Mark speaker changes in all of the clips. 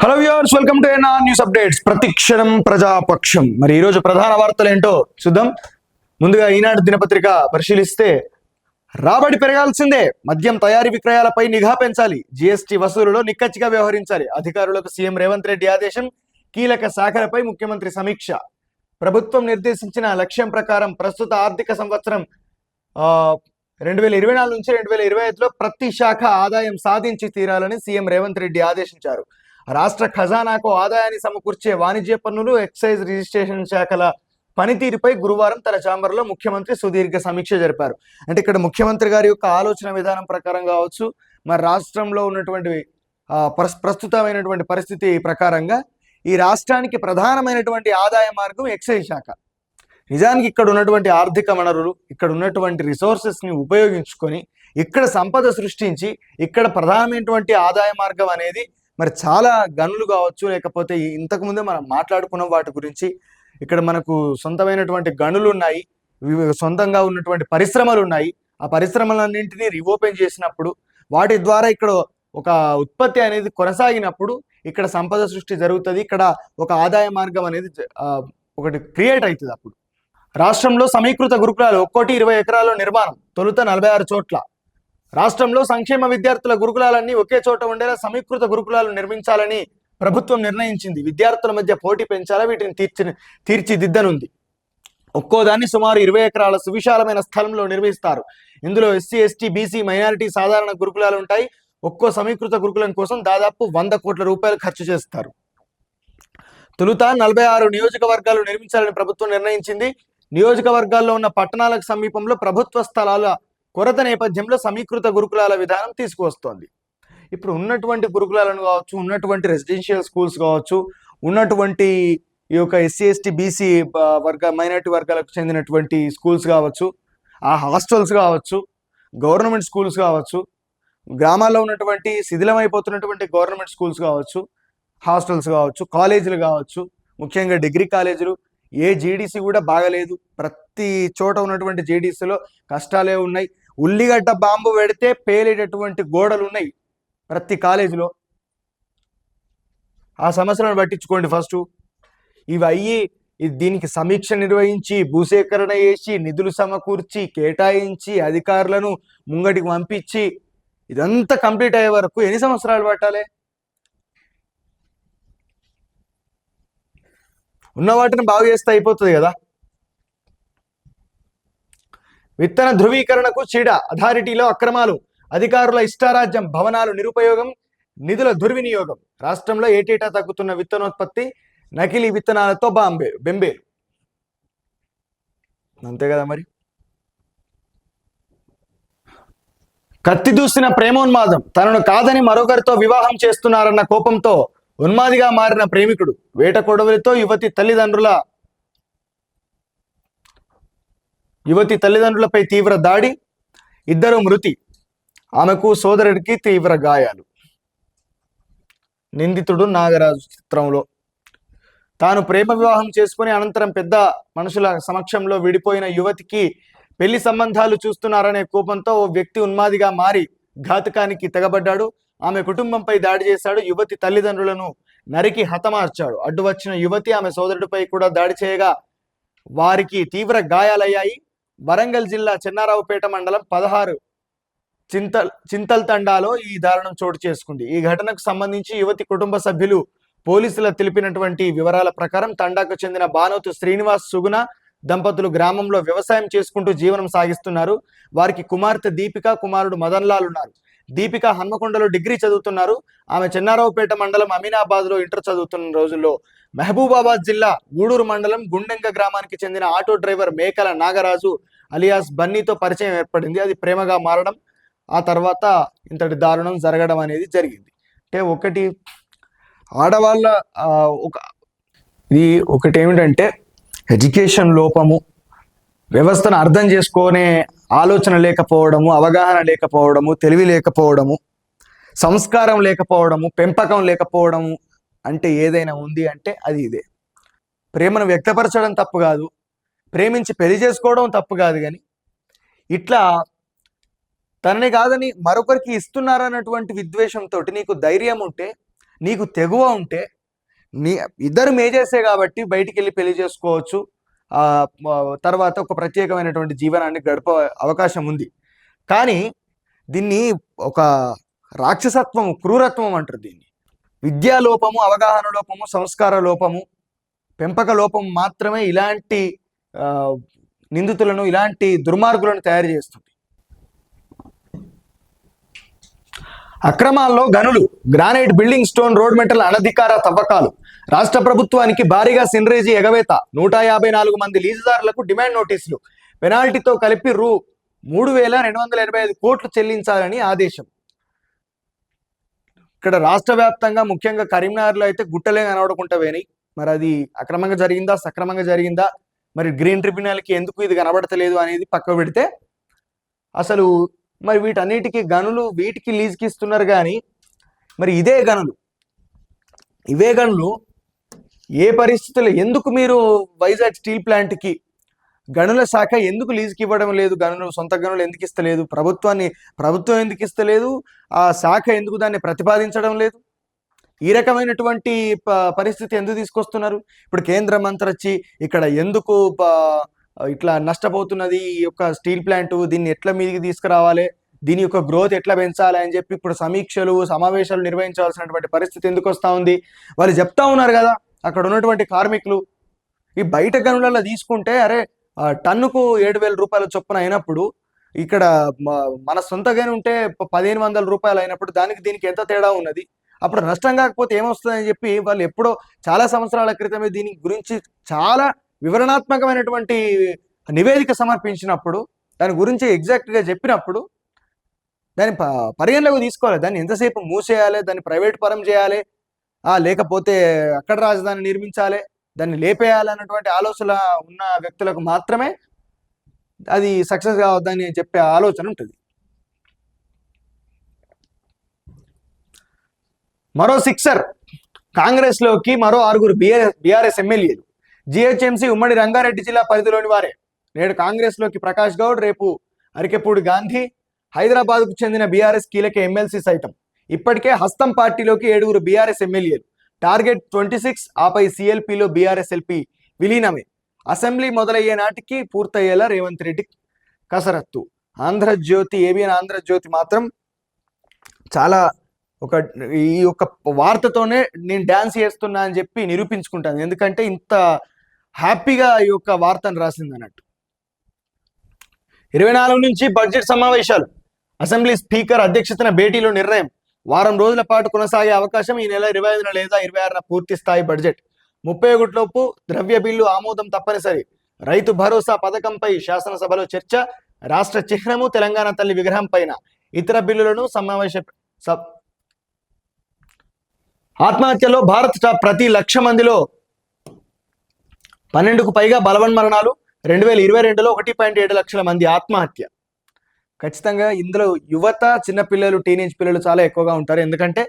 Speaker 1: Hello viewers welcome to ఎన్ఆ news updates ప్రతిక్షణం ప్రజాపక్షం. మరి ఈరోజు ప్రధాన వార్తలు ఏంటో చూద్దాం. ముందుగా ఈనాడు దినపత్రిక పరిశీలిస్తే రాబడి పెరగాల్సిందే. మద్యం తయారీ విక్రయాలపై నిఘా పెంచాలి. జీఎస్టీ వసూలులో నిక్కచ్చిగా వ్యవహరించాలి. అధికారులకు సీఎం రేవంత్ రెడ్డి ఆదేశం కీలక శాఖలపై ముఖ్యమంత్రి సమీక్ష. ప్రభుత్వం నిర్దేశించిన లక్ష్యం ప్రకారం ప్రస్తుత ఆర్థిక సంవత్సరం ఆ, రెండు వేల ఇరవై నాలుగు నుంచి రెండు వేల ఇరవై ఐదులో ప్రతి శాఖ ఆదాయం సాధించి తీరాలని సీఎం రేవంత్ రెడ్డి ఆదేశించారు. రాష్ట్ర ఖజానాకు ఆదాయాన్ని సమకూర్చే వాణిజ్య పన్నులు ఎక్సైజ్ రిజిస్ట్రేషన్ శాఖల పనితీరుపై గురువారం తన ఛాంబర్లో ముఖ్యమంత్రి సుదీర్ఘ సమీక్ష జరిపారు. అంటే ఇక్కడ ముఖ్యమంత్రి గారి యొక్క ఆలోచన విధానం ప్రకారం కావచ్చు మరి రాష్ట్రంలో ఉన్నటువంటి ప్రస్- ప్రస్తుతమైనటువంటి పరిస్థితి ప్రకారంగా ఈ రాష్ట్రానికి ప్రధానమైనటువంటి ఆదాయ మార్గం ఎక్సైజ్ శాఖ. నిజానికి ఇక్కడ ఉన్నటువంటి ఆర్థిక వనరులు ఇక్కడ ఉన్నటువంటి రిసోర్సెస్ని ఉపయోగించుకొని ఇక్కడ సంపద సృష్టించి ఇక్కడ ప్రధానమైనటువంటి ఆదాయ మార్గం అనేది మరి చాలా గనులు కావచ్చు లేకపోతే ఇంతకు ముందే మనం మాట్లాడుకున్న వాటి గురించి ఇక్కడ మనకు సొంతమైనటువంటి గనులు ఉన్నాయి సొంతంగా ఉన్నటువంటి పరిశ్రమలు ఉన్నాయి ఆ పరిశ్రమలన్నింటినీ రీఓపెన్ చేసినప్పుడు వాటి ద్వారా ఇక్కడ ఒక ఉత్పత్తి అనేది కొనసాగినప్పుడు ఇక్కడ సంపద సృష్టి జరుగుతుంది ఇక్కడ ఒక ఆదాయ మార్గం అనేది ఒకటి క్రియేట్ అవుతుంది అప్పుడు. రాష్ట్రంలో సమీకృత గురుకులాలు ఒక్కోటి ఇరవై ఎకరాల్లో నిర్మాణం తొలుత నలభై ఆరు చోట్ల. రాష్ట్రంలో సంక్షేమ విద్యార్థుల గురుకులాలన్నీ ఒకే చోట ఉండేలా సమీకృత గురుకులాలు నిర్మించాలని ప్రభుత్వం నిర్ణయించింది. విద్యార్థుల మధ్య పోటీ పెంచాలా? వీటిని తీర్చి తీర్చిదిద్దనుంది. ఒక్కోదాన్ని సుమారు ఇరవై ఎకరాల సువిశాలమైన స్థలంలో నిర్మిస్తారు. ఇందులో ఎస్సీ ఎస్టీ బీసీ మైనారిటీ సాధారణ గురుకులాలు ఉంటాయి. ఒక్కో సమీకృత గురుకులం కోసం దాదాపు వంద కోట్ల రూపాయలు ఖర్చు చేస్తారు. తొలుత నలభై ఆరు నియోజకవర్గాలు నిర్మించాలని ప్రభుత్వం నిర్ణయించింది. నియోజకవర్గాల్లో ఉన్న పట్టణాలకు సమీపంలో ప్రభుత్వ స్థలాల కొరత నేపథ్యంలో సమీకృత గురుకులాల విధానం తీసుకువస్తోంది. ఇప్పుడు ఉన్నటువంటి గురుకులాలను కావచ్చు ఉన్నటువంటి రెసిడెన్షియల్ స్కూల్స్ కావచ్చు ఉన్నటువంటి ఈ యొక్క ఎస్సీ ఎస్టీ బీసీ వర్గ మైనారిటీ వర్గాలకు చెందినటువంటి స్కూల్స్ కావచ్చు ఆ హాస్టల్స్ కావచ్చు గవర్నమెంట్ స్కూల్స్ కావచ్చు గ్రామాల్లో ఉన్నటువంటి శిథిలమైపోతున్నటువంటి గవర్నమెంట్ స్కూల్స్ కావచ్చు హాస్టల్స్ కావచ్చు కాలేజీలు కావచ్చు ముఖ్యంగా డిగ్రీ కాలేజీలు ఏ జేడీసీ కూడా బాగలేదు. ప్రతి చోట ఉన్నటువంటి జేడీసీలో కష్టాలే ఉన్నాయి. ఉల్లిగడ్డ బాంబు పెడితే పేలేటటువంటి గోడలు ఉన్నాయి ప్రతి కాలేజీలో. ఆ సమస్యలను పట్టించుకోండి ఫస్ట్. ఇవి అయ్యి దీనికి సమీక్ష నిర్వహించి భూసేకరణ చేసి నిధులు సమకూర్చి కేటాయించి అధికారులను ముంగటికి పంపించి ఇదంతా కంప్లీట్ అయ్యే వరకు ఎన్ని సంవత్సరాలు పట్టాలి? ఉన్న వాటిని బాగు చేస్తే అయిపోతుంది కదా. విత్తన ధృవీకరణకు చీడ అథారిటీలో అక్రమాలు అధికారుల ఇష్టారాజ్యం భవనాలు నిరుపయోగం నిధుల దుర్వినియోగం. రాష్ట్రంలో ఏటేటా తగ్గుతున్న విత్తనోత్పత్తి నకిలీ విత్తనాలతో బాంబే బెంబేలు. అంతే కదా మరి? కత్తి దూసిన ప్రేమోన్మాదం తనను కాదని మరొకరితో వివాహం చేస్తున్నారన్న కోపంతో ఉన్మాదిగా మారిన ప్రేమికుడు వేట కొడవలితో యువతి తల్లిదండ్రుల యువతి తల్లిదండ్రులపై తీవ్ర దాడి ఇద్దరు మృతి. ఆమెకు సోదరుడికి తీవ్ర గాయాలు. నిందితుడు నాగరాజు చిత్రంలో. తాను ప్రేమ వివాహం చేసుకుని అనంతరం పెద్ద మనుషుల సమక్షంలో విడిపోయిన యువతికి పెళ్ళి సంబంధాలు చూస్తున్నారనే కోపంతో ఓ వ్యక్తి ఉన్మాదిగా మారి ఘాతకానికి తెగబడ్డాడు. ఆమె కుటుంబంపై దాడి చేశాడు. యువతి తల్లిదండ్రులను నరికి హతమార్చాడు. అడ్డు వచ్చిన యువతి ఆమె సోదరుడిపై కూడా దాడి చేయగా వారికి తీవ్ర గాయాలయ్యాయి. వరంగల్ జిల్లా చెన్నారావుపేట మండలం పదహారు చింతల్ చింతల్ తండాలో ఈ దారుణం చోటు చేసుకుంది. ఈ ఘటనకు సంబంధించి యువతి కుటుంబ సభ్యులు పోలీసులు తెలిపినటువంటి వివరాల ప్రకారం తండాకు చెందిన బానోతు శ్రీనివాస్ సుగుణ దంపతులు గ్రామంలో వ్యవసాయం చేసుకుంటూ జీవనం సాగిస్తున్నారు. వారికి కుమార్తె దీపిక కుమారుడు మదన్ లాల్ ఉన్నారు. దీపిక హన్మకొండలో డిగ్రీ చదువుతున్నారు. ఆమె చెన్నారావుపేట మండలం అమీనాబాద్లో ఇంటర్ చదువుతున్న రోజుల్లో మహబూబాబాద్ జిల్లా గూడూరు మండలం గుండెంక గ్రామానికి చెందిన ఆటో డ్రైవర్ మేకల నాగరాజు అలియాస్ బన్నీతో పరిచయం ఏర్పడింది. అది ప్రేమగా మారడం ఆ తర్వాత ఇంతటి దారుణం జరగడం అనేది జరిగింది. అంటే ఒకటి ఆడవాళ్ళ ఒక ఇది ఒకటి ఏమిటంటే ఎడ్యుకేషన్ లోపము వ్యవస్థను అర్థం చేసుకునే ఆలోచన లేకపోవడము అవగాహన లేకపోవడము తెలివి లేకపోవడము సంస్కారం లేకపోవడము పెంపకం లేకపోవడము అంటే ఏదైనా ఉంది అంటే అది ఇదే. ప్రేమను వ్యక్తపరచడం తప్పు కాదు. ప్రేమించి పెళ్ళి చేసుకోవడం తప్పు కాదు కానీ ఇట్లా తనని కాదని మరొకరికి ఇస్తున్నారన్నటువంటి విద్వేషంతో నీకు ధైర్యం ఉంటే నీకు తెగువ ఉంటే నీ ఇద్దరు మేజేసే కాబట్టి బయటికి వెళ్ళి పెళ్ళి చేసుకోవచ్చు. ఆ తర్వాత ఒక ప్రత్యేకమైనటువంటి జీవనాన్ని గడప అవకాశం ఉంది. కానీ దీన్ని ఒక రాక్షసత్వం క్రూరత్వం అంటారు దీన్ని. విద్యా లోపము అవగాహన లోపము సంస్కార లోపము పెంపక లోపం మాత్రమే ఇలాంటి నిందితులను ఇలాంటి దుర్మార్గులను తయారు చేస్తుంది. అక్రమాల్లో గనులు granite building stone road metal అనధికార తవ్వకాలు రాష్ట్ర ప్రభుత్వానికి భారీగా సిన్రేజీ ఎగవేత నూట యాభై నాలుగు మంది లీజుదారులకు డిమాండ్ నోటీసులు పెనాల్టీతో కలిపి రూ. మూడు వేల రెండు వందల ఎనభై ఐదు కోట్లు చెల్లించాలని ఆదేశం. ఇక్కడ రాష్ట్ర వ్యాప్తంగా ముఖ్యంగా కరీంనగర్లో అయితే గుట్టలే కనబడకుండా పోయినాయి. మరి అది అక్రమంగా జరిగిందా సక్రమంగా జరిగిందా? మరి గ్రీన్ ట్రిబ్యునల్కి ఎందుకు ఇది కనబడతలేదు అనేది పక్క పెడితే అసలు మరి వీటన్నిటికీ గనులు వీటికి లీజుకి ఇస్తున్నారు కానీ మరి ఇదే గనులు. ఇవే గనులు ఏ పరిస్థితుల్లో ఎందుకు మీరు వైజాగ్ స్టీల్ ప్లాంట్కి గనుల శాఖ ఎందుకు లీజుకి ఇవ్వడం లేదు గనులు సొంత గనులు ఎందుకు ఇస్తలేదు ప్రభుత్వాన్ని ప్రభుత్వం ఎందుకు ఇస్తలేదు ఆ శాఖ ఎందుకు దాన్ని ప్రతిపాదించడం లేదు? ఈ రకమైనటువంటి ప- పరిస్థితి ఎందుకు తీసుకొస్తున్నారు? ఇప్పుడు కేంద్ర మంత్రి వచ్చి ఇక్కడ ఎందుకు ఇట్లా నష్టపోతున్నది? ఈ యొక్క స్టీల్ ప్లాంట్ దీన్ని ఎట్లా మీదికి తీసుకురావాలి? దీని యొక్క గ్రోత్ ఎట్లా పెంచాలి అని చెప్పి ఇప్పుడు సమీక్షలు సమావేశాలు నిర్వహించాల్సినటువంటి పరిస్థితి ఎందుకు వస్తూ ఉంది? వాళ్ళు చెప్తా ఉన్నారు కదా అక్కడ ఉన్నటువంటి కార్మికులు. ఈ బయట గనులలో తీసుకుంటే అరే టన్నుకు ఏడు వేల రూపాయల చొప్పున అయినప్పుడు ఇక్కడ మన సొంత గని ఉంటే పదిహేను వందల రూపాయలు అయినప్పుడు దానికి దీనికి ఎంత తేడా ఉన్నది? అప్పుడు నష్టం కాకపోతే ఏమొస్తుందని చెప్పి వాళ్ళు ఎప్పుడో చాలా సంవత్సరాల క్రితమే దీని గురించి చాలా వివరణాత్మకమైనటువంటి నివేదిక సమర్పించినప్పుడు దాని గురించి ఎగ్జాక్ట్గా చెప్పినప్పుడు దాన్ని ప- పరిగణలోకి తీసుకోవాలి. దాన్ని ఎంతసేపు మూసేయాలి? దాన్ని ప్రైవేట్ పరం చేయాలి? లేకపోతే అక్కడ రాజధాని నిర్మించాలి? దాన్ని లేపేయాలి అన్నటువంటి ఆలోచన ఉన్న వ్యక్తులకు మాత్రమే అది సక్సెస్ కావద్దని చెప్పే ఆలోచన ఉంటుంది. మరో సిక్సర్. కాంగ్రెస్లోకి మరో ఆరుగురు బిఆర్ఎస్ బీఆర్ఎస్ ఎమ్మెల్యేలు. జిహెచ్ఎంసి ఉమ్మడి రంగారెడ్డి జిల్లా పరిధిలోని వారే. నేడు కాంగ్రెస్లోకి ప్రకాష్ గౌడ్ రేపు అరికెపూడి గాంధీ హైదరాబాద్కు చెందిన బీఆర్ఎస్ కీలక ఎమ్మెల్సీ సైతం. ఇప్పటికే హస్తం పార్టీలోకి ఏడుగురు బీఆర్ఎస్ ఎమ్మెల్యేలు. టార్గెట్ ట్వంటీ సిక్స్ ఆపై సిఎల్పిలో బీఆర్ఎస్ ఎల్పి విలీనమే. అసెంబ్లీ మొదలయ్యే నాటికి పూర్తయ్యేలా రేవంత్ రెడ్డి కసరత్తు. ఆంధ్రజ్యోతి ఏబిఎన్ ఆంధ్రజ్యోతి మాత్రం చాలా ఒక ఈ యొక్క వార్తతోనే నేను డ్యాన్స్ చేస్తున్నా అని చెప్పి నిరూపించుకుంటాను. ఎందుకంటే ఇంత హ్యాపీగా ఈ యొక్క వార్తను రాసింది అన్నట్టు. ఇరవై నాలుగు నుంచి బడ్జెట్ సమావేశాలు. అసెంబ్లీ స్పీకర్ అధ్యక్షతన భేటీలో నిర్ణయం. వారం రోజుల పాటు కొనసాగే అవకాశం ఈ నెల ఇరవై ఐదున లేదా ఇరవై ఆరున పూర్తి స్థాయి బడ్జెట్. ముప్పై ఒకటిలోపు ద్రవ్య బిల్లు ఆమోదం తప్పనిసరి. రైతు భరోసా పథకంపై శాసనసభలో చర్చ. రాష్ట్ర చిహ్నము తెలంగాణ తల్లి విగ్రహం పైన. ఇతర బిల్లులను సమావేశ ఆత్మహత్యలో భారత్ టాప్ ప్రతి లక్ష మందిలో పన్నెండుకు పైగా బలవన్ మరణాలు రెండు వేల ఇరవై రెండులో ఒకటి పాయింట్ ఏడు లక్షల మంది ఆత్మహత్య. ఖచ్చితంగా ఇందులో యువత చిన్నపిల్లలు టీనేజ్ పిల్లలు చాలా ఎక్కువగా ఉంటారు. ఎందుకంటే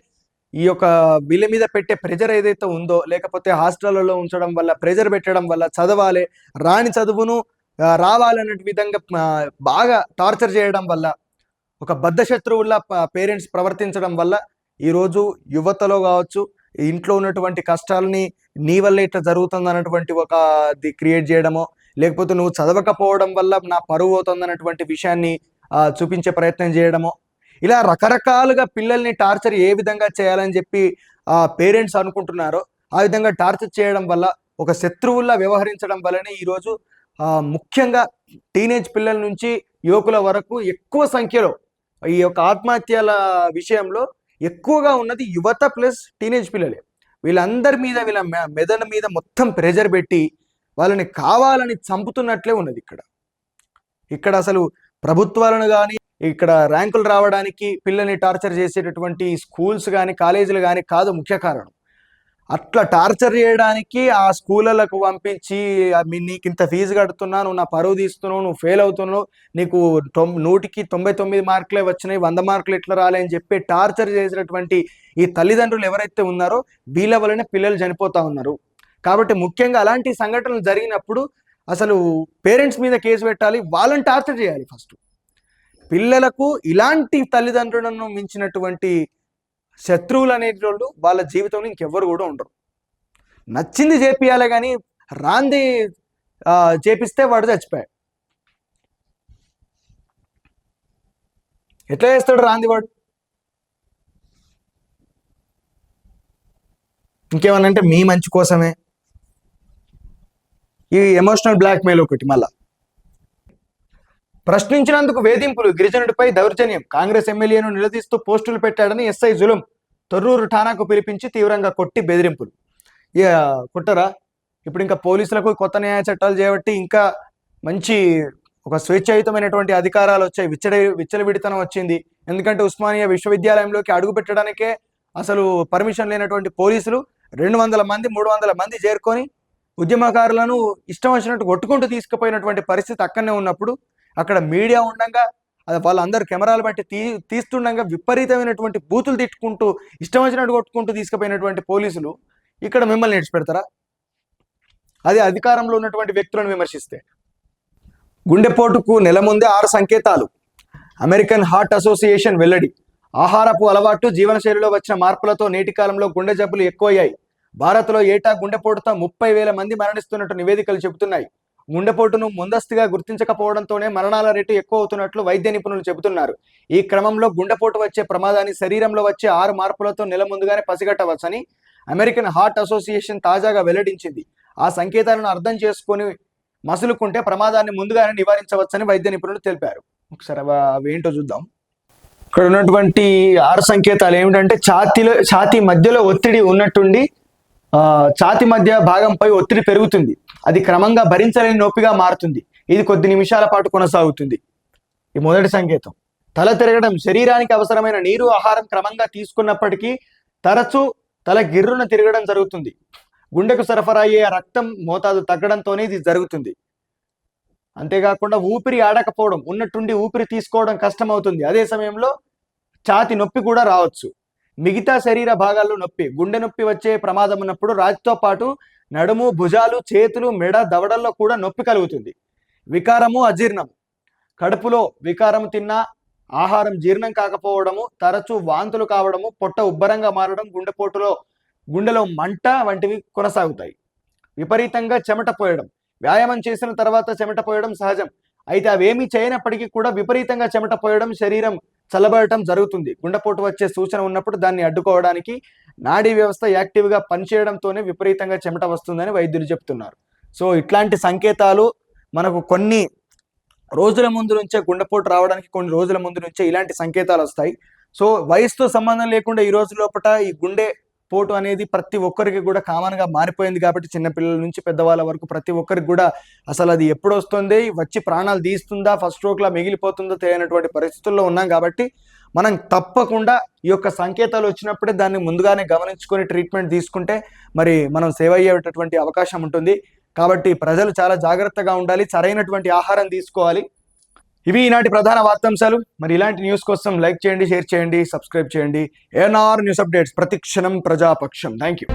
Speaker 1: ఈ యొక్క వీళ్ళ మీద పెట్టే ప్రెజర్ ఏదైతే ఉందో లేకపోతే హాస్టళ్ళలో ఉంచడం వల్ల ప్రెజర్ పెట్టడం వల్ల చదవాలి రాని చదువును రావాలనే విధంగా బాగా టార్చర్ చేయడం వల్ల ఒక బద్ధ శత్రువుల పేరెంట్స్ ప్రవర్తించడం వల్ల ఈరోజు యువతలో కావచ్చు ఇంట్లో ఉన్నటువంటి కష్టాలని నీ వల్ల ఇట్లా జరుగుతుంది అన్నటువంటి ఒక క్రియేట్ చేయడమో లేకపోతే నువ్వు చదవకపోవడం వల్ల నా పరువు అవుతుంది అన్నటువంటి విషయాన్ని చూపించే ప్రయత్నం చేయడమో ఇలా రకరకాలుగా పిల్లల్ని టార్చర్ ఏ విధంగా చేయాలని చెప్పి ఆ పేరెంట్స్ అనుకుంటున్నారో ఆ విధంగా టార్చర్ చేయడం వల్ల ఒక శత్రువుల్లా వ్యవహరించడం వల్లనే ఈరోజు ముఖ్యంగా టీనేజ్ పిల్లల నుంచి యువకుల వరకు ఎక్కువ సంఖ్యలో ఈ యొక్క ఆత్మహత్యల విషయంలో ఎక్కువగా ఉన్నది యువత ప్లస్ టీనేజ్ పిల్లలే. వీళ్ళందరి మీద వీళ్ళ మె- మెదడు మీద మొత్తం ప్రెజర్ పెట్టి వాళ్ళని కావాలని చంపుతున్నట్లే ఉన్నది ఇక్కడ. ఇక్కడ అసలు ప్రభుత్వాలను కానీ ఇక్కడ ర్యాంకులు రావడానికి పిల్లల్ని టార్చర్ చేసేటటువంటి స్కూల్స్ కానీ కాలేజీలు కానీ కాదు ముఖ్య కారణం. అట్లా టార్చర్ చేయడానికి ఆ స్కూళ్ళకు పంపించి నీకు ఇంత ఫీజు కడుతున్నా నువ్వు నా పరువు తీస్తున్నావు నువ్వు ఫెయిల్ అవుతున్నావు నీకు నూటికి తొంభై తొమ్మిది మార్కులే వచ్చినాయి వంద మార్కులు ఎట్లా రాలే అని చెప్పి టార్చర్ చేసినటువంటి ఈ తల్లిదండ్రులు ఎవరైతే ఉన్నారో వీళ్ళ వలనే పిల్లలు చనిపోతా ఉన్నారు. కాబట్టి ముఖ్యంగా అలాంటి సంఘటనలు జరిగినప్పుడు అసలు పేరెంట్స్ మీద కేసు పెట్టాలి వాళ్ళని టార్చర్ చేయాలి ఫస్ట్. పిల్లలకు ఇలాంటి తల్లిదండ్రులను మించినటువంటి శత్రువులు అనేటోళ్ళు వాళ్ళ జీవితంలో ఇంకెవ్వరు కూడా ఉండరు. నచ్చింది చేపియాలి కానీ రాంది చేపిస్తే వాడు చచ్చిపోయాడు. ఎట్లా చేస్తాడు రాంది వాడు? ఇంకేమన్నా అంటే మీ మంచి కోసమే? ఈ ఎమోషనల్ బ్లాక్మెయిల్ ఒకటి మళ్ళా. ప్రశ్నించినందుకు వేధింపులు గిరిజనుడిపై దౌర్జన్యం. కాంగ్రెస్ ఎమ్మెల్యేను నిలదీస్తూ పోస్టులు పెట్టాడని ఎస్ఐ జులం. తొర్రూరు ఠానాకు పిలిపించి తీవ్రంగా కొట్టి బెదిరింపులు. ఇక కుట్టరా? ఇప్పుడు ఇంకా పోలీసులకు కొత్త న్యాయ చట్టాలు చేయబట్టి ఇంకా మంచి ఒక స్వేచ్ఛాయుతమైనటువంటి అధికారాలు వచ్చాయి. విచ్చడి విచ్చలవిడితనం వచ్చింది. ఎందుకంటే ఉస్మానియా విశ్వవిద్యాలయంలోకి అడుగు పెట్టడానికే అసలు పర్మిషన్ లేనటువంటి పోలీసులు రెండు వందల మంది మూడు వందల మంది చేరుకొని ఉద్యమకారులను ఇష్టం వచ్చినట్టు కొట్టుకుంటూ తీసుకుపోయినటువంటి పరిస్థితి అక్కడనే ఉన్నప్పుడు అక్కడ మీడియా ఉండగా అది వాళ్ళందరూ కెమెరాలు బట్టి తీ తీస్తుండగా విపరీతమైనటువంటి బూతులు తిట్టుకుంటూ ఇష్టం వచ్చినట్టు కొట్టుకుంటూ తీసుకుపోయినటువంటి పోలీసులు ఇక్కడ మిమ్మల్ని నేర్చిపెడతారా అది అధికారంలో ఉన్నటువంటి వ్యక్తులను విమర్శిస్తే. గుండెపోటుకు నెల ముందే ఆరు సంకేతాలు. అమెరికన్ హార్ట్ అసోసియేషన్ వెల్లడి. ఆహారపు అలవాటు జీవనశైలిలో వచ్చిన మార్పులతో నేటి కాలంలో గుండె జబ్బులు ఎక్కువయ్యాయి. భారత్లో ఏటా గుండెపోటుతో ముప్పై వేల మంది మరణిస్తున్నట్టు నివేదికలు చెబుతున్నాయి. గుండెపోటును ముందస్తుగా గుర్తించకపోవడంతోనే మరణాల రేటు ఎక్కువ అవుతున్నట్లు వైద్య నిపుణులు చెబుతున్నారు. ఈ క్రమంలో గుండెపోటు వచ్చే ప్రమాదాన్ని శరీరంలో వచ్చే ఆరు మార్పులతో నెల ముందుగానే పసిగట్టవచ్చని అమెరికన్ హార్ట్ అసోసియేషన్ తాజాగా వెల్లడించింది. ఆ సంకేతాలను అర్థం చేసుకొని మసులుకుంటే ప్రమాదాన్ని ముందుగానే నివారించవచ్చని వైద్య నిపుణులు తెలిపారు. ఒకసారి అవి ఏంటో చూద్దాం. ఇక్కడ ఉన్నటువంటి ఆరు సంకేతాలు ఏమిటంటే ఛాతీలో ఛాతీ మధ్యలో ఒత్తిడి ఉన్నట్టుండి ఛాతి మధ్య భాగంపై ఒత్తిడి పెరుగుతుంది. అది క్రమంగా భరించలేని నొప్పిగా మారుతుంది. ఇది కొద్ది నిమిషాల పాటు కొనసాగుతుంది. ఈ మొదటి సంకేతం. తల తిరగడం శరీరానికి అవసరమైన నీరు ఆహారం క్రమంగా తీసుకున్నప్పటికీ తరచూ తల గిర్రున తిరగడం జరుగుతుంది. గుండెకు సరఫరా అయ్యే రక్తం మోతాదు తగ్గడంతోనే ఇది జరుగుతుంది. అంతేకాకుండా ఊపిరి ఆడకపోవడం ఉన్నట్టుండి ఊపిరి తీసుకోవడం కష్టమవుతుంది. అదే సమయంలో ఛాతి నొప్పి కూడా రావచ్చు. మిగతా శరీర భాగాల్లో నొప్పి గుండె నొప్పి వచ్చే ప్రమాదం ఉన్నప్పుడు రాతితో పాటు నడుము భుజాలు చేతులు మెడ దవడల్లో కూడా నొప్పి కలుగుతుంది. వికారము అజీర్ణము కడుపులో వికారం తిన్నా ఆహారం జీర్ణం కాకపోవడము తరచూ వాంతులు కావడము పొట్ట ఉబ్బరంగా మారడం గుండెపోటులో గుండెలో మంట వంటివి కొనసాగుతాయి. విపరీతంగా చెమట పోయడం. వ్యాయామం చేసిన తర్వాత చెమట పోయడం సహజం. అయితే అవేమీ చేయనప్పటికీ కూడా విపరీతంగా చెమట పోయడం శరీరం చల్లబడటం జరుగుతుంది. గుండెపోటు వచ్చే సూచన ఉన్నప్పుడు దాన్ని అడ్డుకోవడానికి నాడీ వ్యవస్థ యాక్టివ్గా పనిచేయడంతోనే విపరీతంగా చెమట వస్తుందని వైద్యులు చెప్తున్నారు. సో ఇట్లాంటి సంకేతాలు మనకు కొన్ని రోజుల ముందు నుంచే గుండెపోటు రావడానికి కొన్ని రోజుల ముందు నుంచే ఇలాంటి సంకేతాలు వస్తాయి. సో వయసుతో సంబంధం లేకుండా ఈ రోజు లోపల ఈ గుండె పోటు అనేది ప్రతి ఒక్కరికి కూడా కామన్గా మారిపోయింది కాబట్టి చిన్నపిల్లల నుంచి పెద్దవాళ్ళ వరకు ప్రతి ఒక్కరికి కూడా అసలు అది ఎప్పుడు వస్తుంది? వచ్చి ప్రాణాలు తీస్తుందా? ఫస్ట్ స్ట్రోక్లా మిగిలిపోతుందో? తెలియనటువంటి పరిస్థితుల్లో ఉన్నాం కాబట్టి మనం తప్పకుండా ఈ యొక్క సంకేతాలు వచ్చినప్పుడే దాన్ని ముందుగానే గమనించుకొని ట్రీట్మెంట్ తీసుకుంటే మరి మనం సేవ్ అయ్యేటటువంటి అవకాశం ఉంటుంది. కాబట్టి ప్రజలు చాలా జాగ్రత్తగా ఉండాలి. సరైనటువంటి ఆహారం తీసుకోవాలి. ఇవి ఈనాటి ప్రధాన వార్తాంశాలు. మరి ఇలాంటి న్యూస్ కోసం లైక్ చేయండి షేర్ చేయండి సబ్స్క్రైబ్ చేయండి. ఏఎన్ఆర్ న్యూస్ అప్డేట్స్ ప్రతిక్షణం ప్రజాపక్షం. Thank you